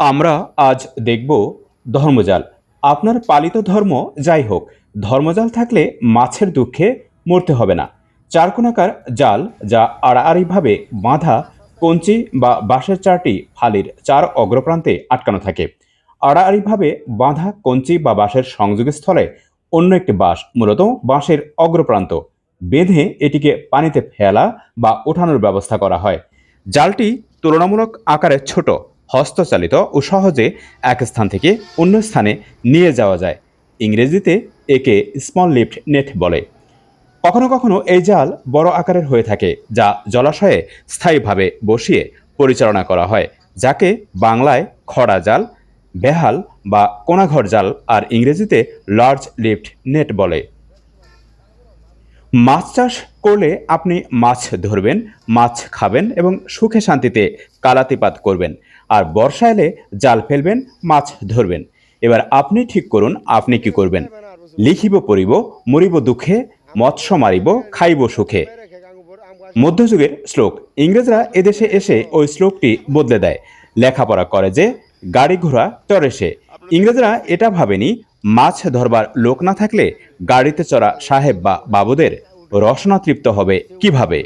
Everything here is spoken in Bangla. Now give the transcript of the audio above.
আমরা আজ দেখব ধর্মজাল। আপনার পালিত ধর্ম যাই হোক, ধর্মজাল থাকলে মাছের দুঃখে মরতে হবে না। চারকোনাকার জাল যা আড়াআড়িভাবে বাঁধা, কঞ্চি বা বাঁশের চারটি ফালির চার অগ্রপ্রান্তে আটকানো থাকে। আড়াআড়িভাবে বাঁধা, কঞ্চি বা বাঁশের সংযোগস্থলে অন্য একটি বাঁশ, মূলত বাঁশের অগ্রপ্রান্ত। বেঁধে এটিকে পানিতে ফেলা বা ওঠানোর ব্যবস্থা করা হয়। জালটি তুলনামূলক আকারে ছোট হস্তচালিত ও সহজে এক স্থান থেকে অন্য স্থানে নিয়ে যাওয়া যায়। ইংরেজিতে একে স্মল লিফট নেট বলে। কখনো কখনো এই জাল বড় আকারের হয়ে থাকে, যা জলাশয়ে স্থায়ীভাবে বসিয়ে পরিচালনা করা হয়, যাকে বাংলায় খড়া জাল, বেহাল বা কোনাঘর জাল আর ইংরেজিতে লার্জ লিফট নেট বলে। মাছ চাষ করলে আপনি মাছ ধরবেন, মাছ খাবেন এবং সুখে শান্তিতে কালাতিপাত করবেন। আর বর্ষা এলে জাল ফেলবেন, মাছ ধরবেন। এবার আপনি ঠিক করুন, আপনি কি করবেন? লিখিব পড়িব, মরিব দুঃখে, মৎস্য মারিব, খাইব সুখে। মধ্যযুগের শ্লোক। ইংরেজরা এদেশে এসে ওই শ্লোকটি বদলে দেয়। লেখাপড়া করে যে, গাড়ি ঘোড়া চড়ে সে। ইংরেজরা এটা ভাবেনি, মাছ ধরবার লোক না থাকলে গাড়িতে চড়া সাহেব বা বাবুদের রসনা তৃপ্ত হবে কীভাবে?